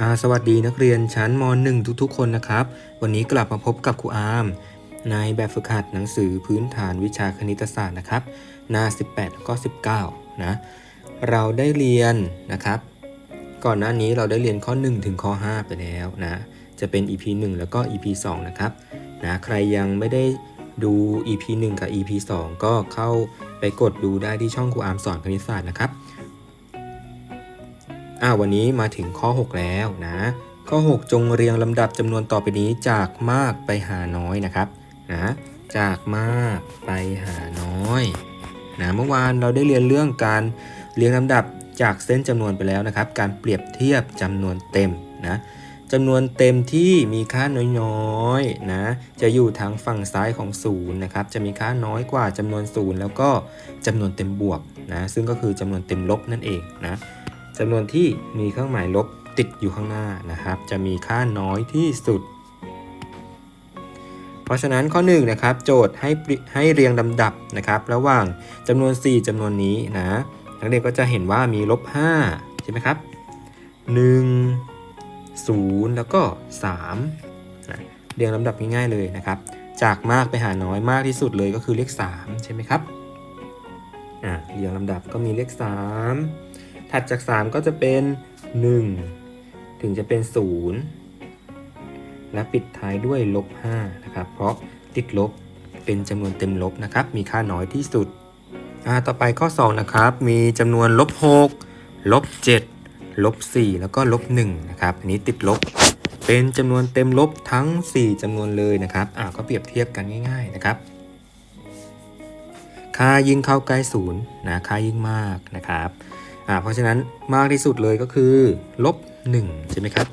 อาสวัสดีนักเรียนชั้นม .1 ทุกๆ คนนะครับ วันนี้กลับมาพบกับครูอาร์มในแบบฝึกหัดหนังสือพื้นฐานวิชาคณิตศาสตร์นะครับ หน้า 18แล้วก็ 19 นะ เราได้เรียนนะครับ ก่อนหน้านี้เราได้เรียนข้อ 1 ถึงข้อ 5 ไปแล้วนะ จะเป็น EP 1 แล้วก็ EP 2 นะครับ นะ ใครยังไม่ได้ดู EP 1 กับ EP 2 ก็เข้าไปกดดูได้ที่ช่องครูอาร์มสอนคณิตศาสตร์นะครับ อ่าวันนี้มาถึงข้อ 6 แล้วนะ ข้อ 6 จงเรียงลำดับจำนวนต่อไปนี้จากมากไปหาน้อยนะครับนะจากมากไปหาน้อยนะเมื่อวานเราได้เรียนเรื่องการเรียงลำดับจากเส้นจำนวนไปแล้วนะครับ การเปรียบเทียบจำนวนเต็มนะจำนวนเต็มที่มีค่าน้อยๆนะจะอยู่ทางฝั่งซ้ายของศูนย์นะครับจะมีค่าน้อยกว่าจำนวนศูนย์แล้วก็จำนวนเต็มบวกนะซึ่งก็คือจำนวนเต็มลบนั่นเองนะ จำนวนที่มีเครื่องหมายลบติดอยู่ข้างหน้านะครับ จะมีค่าน้อยที่สุด เพราะฉะนั้นข้อ1นะครับ โจทย์ให้ให้เรียงลำดับนะครับ ระหว่างจำนวน 4จำนวนนี้นะนักเรียนก็จะเห็นว่ามีลบ5ใช่ไหมครับ 1 0 แล้วก็3นะเรียงลำดับง่ายๆเลยนะครับ จากมากไปหาน้อยมากที่สุดเลยก็คือเลข 3 ใช่ไหมครับอ่าเรียงลำดับก็มีเลข 3 ถัดจาก 3 ก็จะเป็น 1 ถึงจะเป็น 0 และปิดท้ายด้วยลบ5นะครับ เพราะติดลบเป็นจำนวนเต็มลบนะครับ มีค่าน้อยที่สุดอ่าต่อไปข้อ 2 นะครับ มีจำนวนลบ6ลบ7ลบ4แล้วก็ลบ1นะครับ อันนี้ติดลบ เป็นจำนวนเต็มลบทั้ง 4จำนวนเลยนะครับอ่าก็เปรียบเทียบกันง่าย ๆ นะครับ ค่ายิ่งเข้าใกล้ศูนย์นะ ค่ายิ่งมากนะครับ อ่าเพราะฉะนั้นมากที่สุดเลยก็คือลบ1ใช่ไหมครับ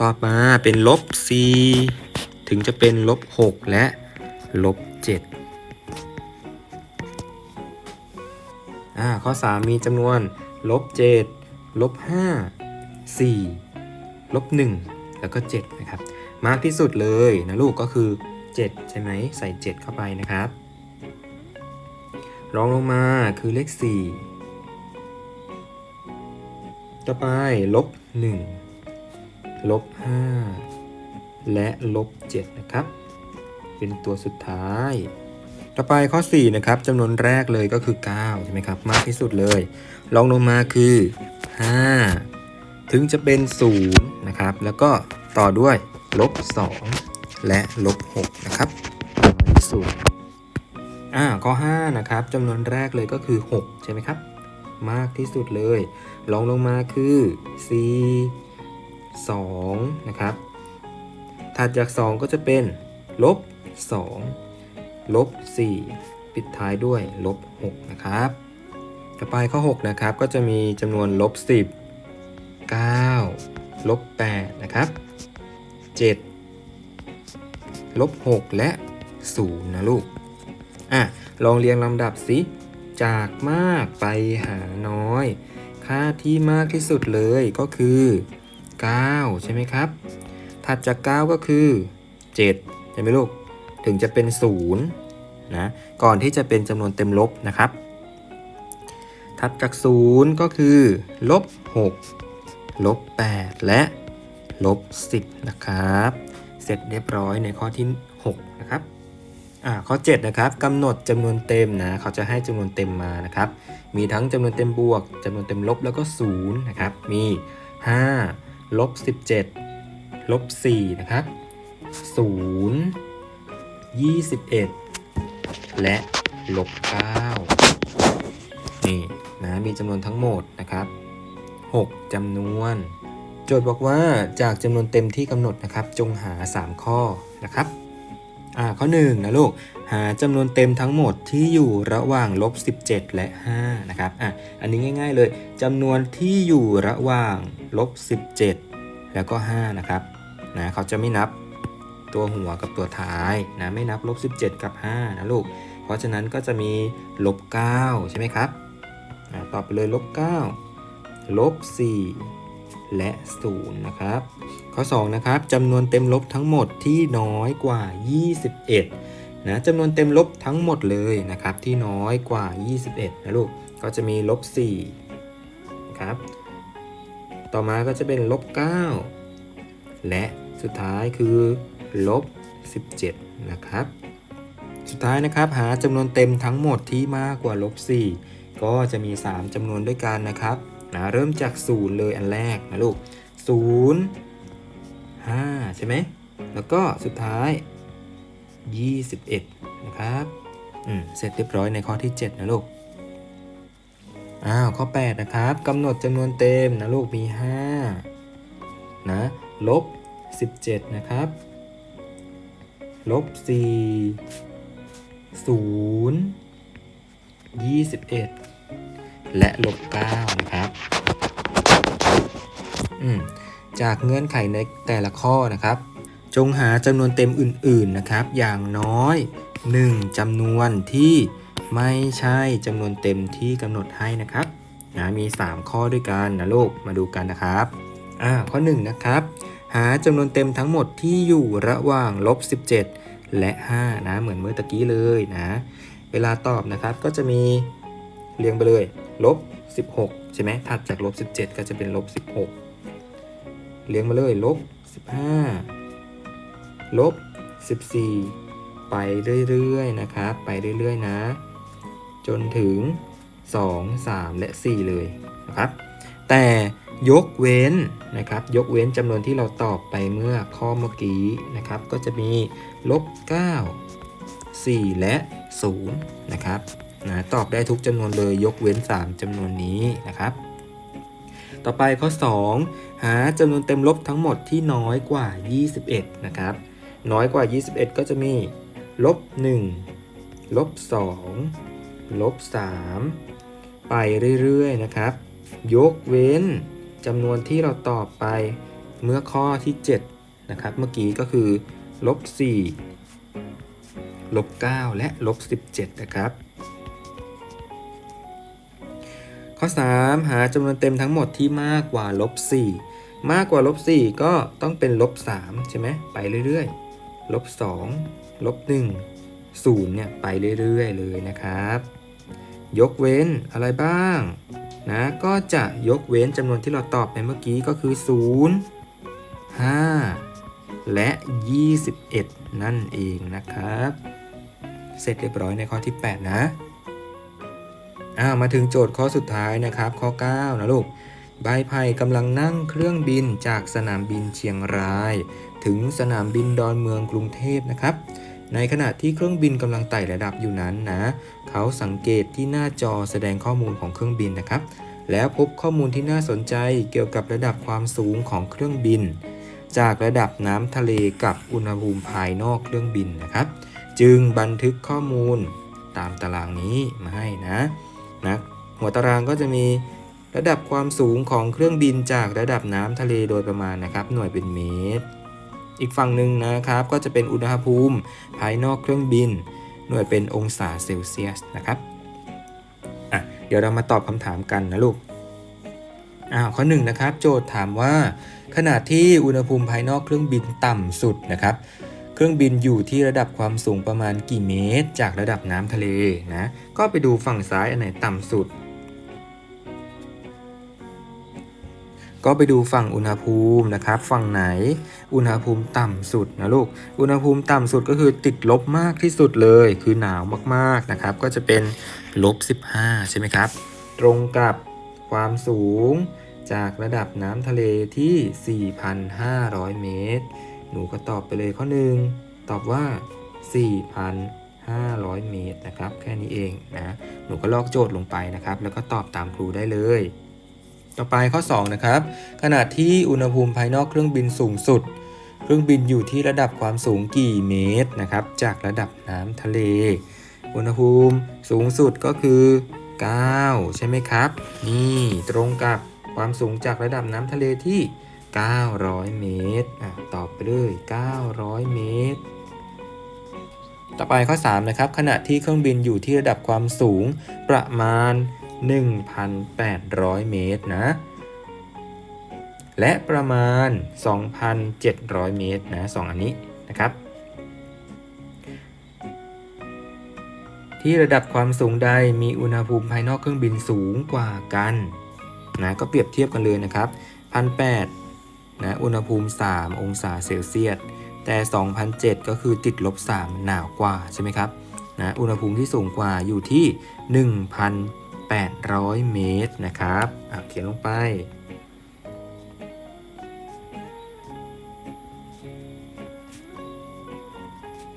ต่อมาเป็นลบ4ถึงจะเป็นลบ6และลบ7อ่าข้อ 3 มีจำนวนลบ7ลบ5 4ลบ1แล้วก็7นะครับ มากที่สุดเลยนะลูกก็คือ 7 ใช่ไหมใส่ 7 เข้าไปนะครับรองลงมาคือเลข 4 ต่อไปลบ1ลบ5และลบ7นะครับ เป็นตัวสุดท้าย ต่อไปข้อ4นะครับจำนวนแรกเลยก็คือ9ใช่ไหมครับ มากที่สุดเลยรองลงมาคือ 5 ถึงจะเป็น0นะครับ แล้วก็ต่อด้วยลบ2และลบ6นะครับน้อยที่สุดอ่าข้อ5นะครับจำนวนแรกเลยก็คือ 6 ใช่ไหมครับ มากที่สุดเลยรองลงมาคือ4 2นะครับ ถัดจาก 2 ก็จะเป็นลบ2ลบ4ปิดท้ายด้วยลบ6นะครับ ต่อไปข้อ 6 นะครับ ก็จะมีจำนวนลบ10 9ลบ8นะครับ 7ลบ6และ0นะลูก อะ ลองเรียงลำดับสิ จากมากไปหาน้อย ค่าที่มากที่สุดเลยก็คือ 9 ใช่ไหมครับ ถัดจาก 9 ก็คือ 7 ใช่ไหมลูก ถึงจะเป็น 0 นะ ก่อนที่จะเป็นจำนวนเต็มลบนะครับ ถัดจาก 0 ก็คือ ลบ 6 ลบ 8 และ ลบ 10 นะครับ เสร็จเรียบร้อยในข้อที่ 6 นะครับ อ่าข้อ7นะครับกำหนดจำนวนเต็มนะเขาจะให้จำนวนเต็มมานะครับ มีทั้งจำนวนเต็มบวกจำนวนเต็มลบแล้วก็0นะครับมี5ลบ17ลบ4นะครับ0 21 และลบ9นี่นะมีจำนวนทั้งหมดนะครับ 6จำนวน โจทย์บอกว่าจากจำนวนเต็มที่กำหนดนะครับ จงหา 3 ข้อนะครับ อ่าข้อ1นะลูก หาจำนวนเต็มทั้งหมดที่อยู่ระหว่างลบ17 และ5นะครับอะอันนี้ง่าย ๆเลยจำนวนที่อยู่ระหว่างลบ17 แล้วก็5นะครับนะเขาจะไม่นับตัวหัวกับตัวท้ายนะไม่นับลบ17 กับ5นะลูก เพราะฉะนั้นก็จะมีลบ9ใช่ไหมครับอ่าต่อไปเลยลบ9ลบ4 และ 0 นะครับ ข้อ 2 นะครับจำนวนเต็มลบทั้งหมดที่น้อยกว่า 21 นะจำนวนเต็มลบทั้งหมดเลยนะครับที่น้อยกว่า 21 นะลูก ก็จะมีลบ4ครับ ต่อมาก็จะเป็นลบ 9 และสุดท้ายคือลบ 17 นะครับ สุดท้ายนะครับหาจำนวนเต็มทั้งหมดที่มากกว่าลบ4ก็จะมี 3จำนวนด้วยกันนะครับ นะเริ่มจาก0เลยอันแรกนะลูก0 5ใช่ไหมแล้วก็สุดท้าย 21 นะครับอืมเสร็จเรียบร้อยในข้อที่ 7 นะลูกอ้าวข้อ 8 นะครับกำหนดจำนวนเต็มนะลูกมี5นะลบ 17 นะครับลบ4 0 21 และลบ9นะครับจากเงื่อนไขในแต่ละข้อนะครับ จงหาจำนวนเต็มอื่นๆนะครับ อย่างน้อย 1จำนวนที่ไม่ใช่จำนวนเต็มที่กำหนดให้นะครับนะมี 3 ข้อด้วยกันนะลูกมาดูกันนะครับอ่าข้อ 1 นะครับ หาจำนวนเต็มทั้งหมดที่อยู่ระหว่างลบ17 และ 5 นะ เหมือนเมื่อตะกี้เลยนะ เวลาตอบนะครับก็จะมีเรียงไปเลย ลบ 16 ใช่ไหมถัดจากลบ 17 ก็จะเป็นลบ 16เรียงมาเลยลบ 15 ลบ 14 ไปเรื่อยๆนะครับ ไปเรื่อยๆนะ จนถึง 2 3 และ 4 เลยนะครับ แต่ยกเว้นนะครับ ยกเว้นจำนวนที่เราตอบไปเมื่อข้อเมื่อกี้นะครับ ก็จะมีลบ 9 4 และ 0 นะครับ นะตอบได้ทุกจำนวนเลยยกเว้น 3จำนวนนี้นะครับ ต่อไปข้อ 2 หาจำนวนเต็มลบทั้งหมดที่น้อยกว่า 21 นะครับ น้อยกว่า 21 ก็จะมีลบ1ลบ2ลบ3ไปเรื่อยๆนะครับ ยกเว้นจำนวนที่เราตอบไปเมื่อข้อที่ 7 นะครับ เมื่อกี้ก็คือลบ4ลบ9และลบ17 นะครับ ข้อ 3 หาจำนวนเต็มทั้งหมดที่มากกว่าลบ4มากกว่าลบ4ก็ต้องเป็นลบ3ใช่ไหมไปเรื่อยๆลบ2ลบ1 0เนี่ยไปเรื่อยๆเลยนะครับ ยกเว้นอะไรบ้างนะก็จะยกเว้นจำนวนที่เราตอบไปเมื่อกี้ก็คือ 0 5 และ 21 นั่นเองนะครับ เสร็จเรียบร้อยในข้อที่ 8 นะ อ้าวมาถึงโจทย์ข้อสุดท้ายนะครับ ข้อ 9 นะลูกใบไผ่กำลังนั่งเครื่องบินจากสนามบินเชียงราย ถึงสนามบินดอนเมืองกรุงเทพนะครับ ในขณะที่เครื่องบินกำลังไต่ระดับอยู่นั้นนะ เขาสังเกตที่หน้าจอแสดงข้อมูลของเครื่องบินนะครับ แล้วพบข้อมูลที่น่าสนใจเกี่ยวกับระดับความสูงของเครื่องบิน จากระดับน้ำทะเลกับอุณหภูมิภายนอกเครื่องบินนะครับ จึงบันทึกข้อมูลตามตารางนี้มาให้นะ นะหัวตารางก็จะมีระดับความสูงของเครื่องบินจากระดับน้ำทะเลโดยประมาณนะครับ หน่วยเป็นเมตร อีกฝั่งหนึ่งนะครับ ก็จะเป็นอุณหภูมิภายนอกเครื่องบิน หน่วยเป็นองศาเซลเซียสนะครับอะเดี๋ยวเรามาตอบคำถามกันนะลูกอ้าวข้อหนึ่งนะครับ โจทย์ถามว่า ขณะที่อุณหภูมิภายนอกเครื่องบินต่ำสุดนะครับ ครื่องบินอยู่ที่ระดับความสูงประมาณกี่เมตร จากระดับน้ำทะเลนะ ก็ไปดูฝั่งซ้ายอันไหนต่ำสุด ก็ไปดูฝั่งอุณหภูมินะครับ ฝั่งไหนอุณหภูมิต่ำสุดนะลูก อุณหภูมิต่ำสุดก็คือติดลบมากที่สุดเลย คือหนาวมากๆนะครับ ก็จะเป็นลบ 15 ใช่ไหมครับ ตรงกับความสูงจากระดับน้ำทะเลที่ 4,500 เมตร หนูก็ตอบไปเลยข้อหนึ่งตอบว่า 4,500 เมตรนะครับ แค่นี้เองนะ หนูก็ลอกโจทย์ลงไปนะครับ แล้วก็ตอบตามครูได้เลย ต่อไปข้อ 2 นะครับ ขณะที่อุณหภูมิภายนอกเครื่องบินสูงสุด เครื่องบินอยู่ที่ระดับความสูงกี่เมตรนะครับ จากระดับน้ำทะเล อุณหภูมิสูงสุดก็คือ 9 ใช่ไหมครับ นี่ตรงกับความสูงจากระดับน้ำทะเลที่ 900 เมตรอะตอบไปเลย900 เมตร ต่อไปข้อ 3 นะครับ ขณะที่เครื่องบินอยู่ที่ระดับความสูงประมาณ 1,800 เมตรนะ และประมาณ 2,700 เมตรนะสองอันนี้นะครับ ที่ระดับความสูงใดมีอุณหภูมิภายนอกเครื่องบินสูงกว่ากันนะก็เปรียบเทียบกันเลยนะครับ1,800 นะอุณหภูมิ 3 องศาเซลเซียส แต่ 2,007 ก็คือติดลบ 3 หนาวกว่าใช่ไหมครับนะอุณหภูมิที่สูงกว่าอยู่ที่ 1,800 เมตรนะครับเขียนลงไป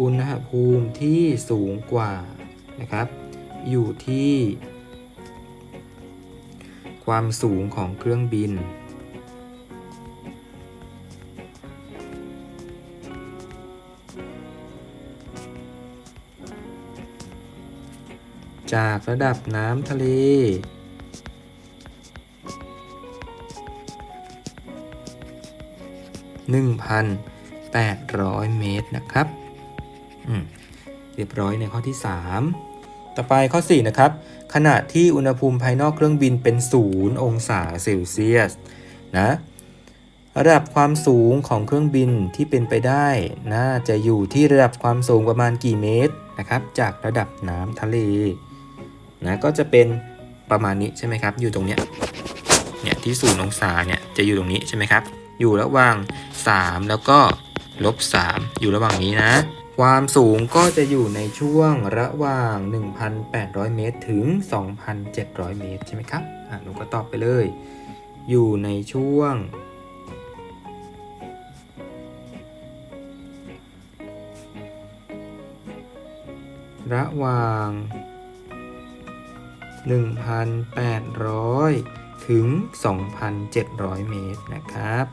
อุณหภูมิที่สูงกว่านะครับ อยู่ที่ ความสูงของเครื่องบิน จากระดับน้ำทะเล 1,800 เมตรนะครับเรียบร้อยในข้อที่ 3 ต่อไปข้อ 4 นะครับ ขณะที่อุณหภูมิภายนอกเครื่องบินเป็น 0 องศาเซลเซียสนะระดับความสูงของเครื่องบินที่เป็นไปได้น่าจะอยู่ที่ระดับความสูงประมาณกี่เมตรนะครับ จากระดับน้ำทะเล นะก็จะเป็นประมาณนี้ใช่ไหมครับ อยู่ตรงเนี้ยเนี่ยที่ศูนย์องศาเนี่ยจะอยู่ตรงนี้ใช่ไหมครับ อยู่ระหว่าง 3 แล้วก็ลบ3อยู่ระหว่างนี้นะ ความสูงก็จะอยู่ในช่วงระหว่าง 1,800 เมตรถึง 2,700 เมตรใช่ไหมครับอะหนูก็ตอบไปเลย อยู่ในช่วงระหว่าง 1,800 ถึง 2,700 เมตรนะครับ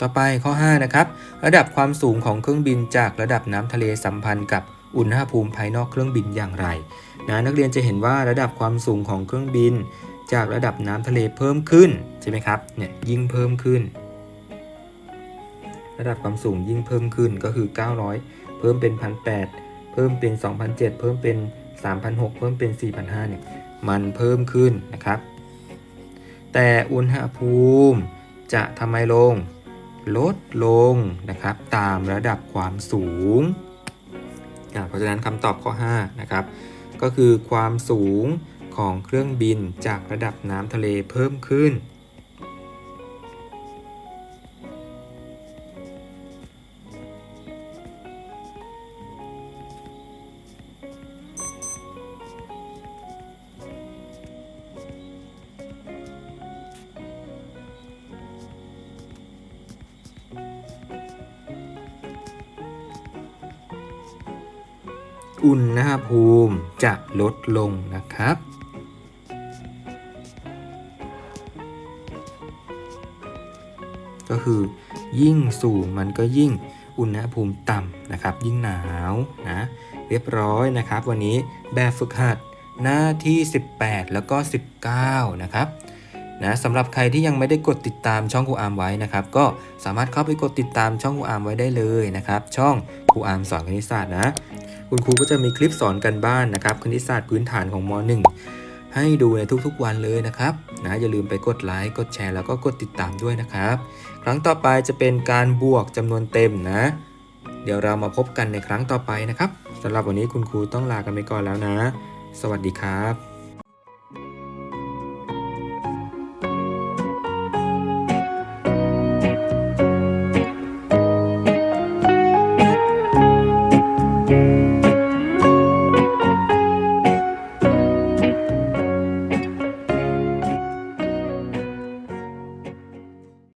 ต่อไปข้อ 5 นะครับ ระดับความสูงของเครื่องบินจากระดับน้ำทะเลสัมพันธ์กับอุณหภูมิภายนอกเครื่องบินอย่างไรนะนักเรียนจะเห็นว่าระดับความสูงของเครื่องบิน จากระดับน้ำทะเลเพิ่มขึ้นใช่ไหมครับเนี่ยยิ่งเพิ่มขึ้น ระดับความสูงยิ่งเพิ่มขึ้นก็คือ 900 เพิ่มเป็น 1,800 เพิ่มเป็น2,007เพิ่มเป็น 3,600เพิ่มเป็น4,500เนี่ยมันเพิ่มขึ้นนะครับ แต่อุณหภูมิจะทำไมลง ลดลงนะครับ ตามระดับความสูง เพราะฉะนั้นคำตอบข้อ5นะครับ ก็คือความสูงของเครื่องบินจากระดับน้ำทะเลเพิ่มขึ้น อุณหภูมิจะลดลงนะครับ ก็คือยิ่งสูงมันก็ยิ่งอุณหภูมิต่ำนะครับ ยิ่งหนาวนะเรียบร้อยนะครับ วันนี้แบบฝึกหัดหน้าที่ 18 แล้วก็ 19 นะครับนะสำหรับใครที่ยังไม่ได้กดติดตามช่องครูอาร์มไว้นะครับ ก็สามารถเข้าไปกดติดตามช่องครูอาร์มไว้ได้เลยนะครับ ช่องครูอาร์มสอนคณิตศาสตร์นะ คุณครูก็จะมีคลิปสอนกันบ้านนะครับคณิตศาสตร์พื้นฐานของม .1 ให้ดูในทุกๆวันเลยนะครับนะอย่าลืมไปกดไลค์กดแชร์แล้วก็กดติดตามด้วยนะครับ ครั้งต่อไปจะเป็นการบวกจำนวนเต็มนะ เดี๋ยวเรามาพบกันในครั้งต่อไปนะครับสำหรับวันนี้คุณครูต้องลากันไปก่อนแล้วนะ สวัสดีครับ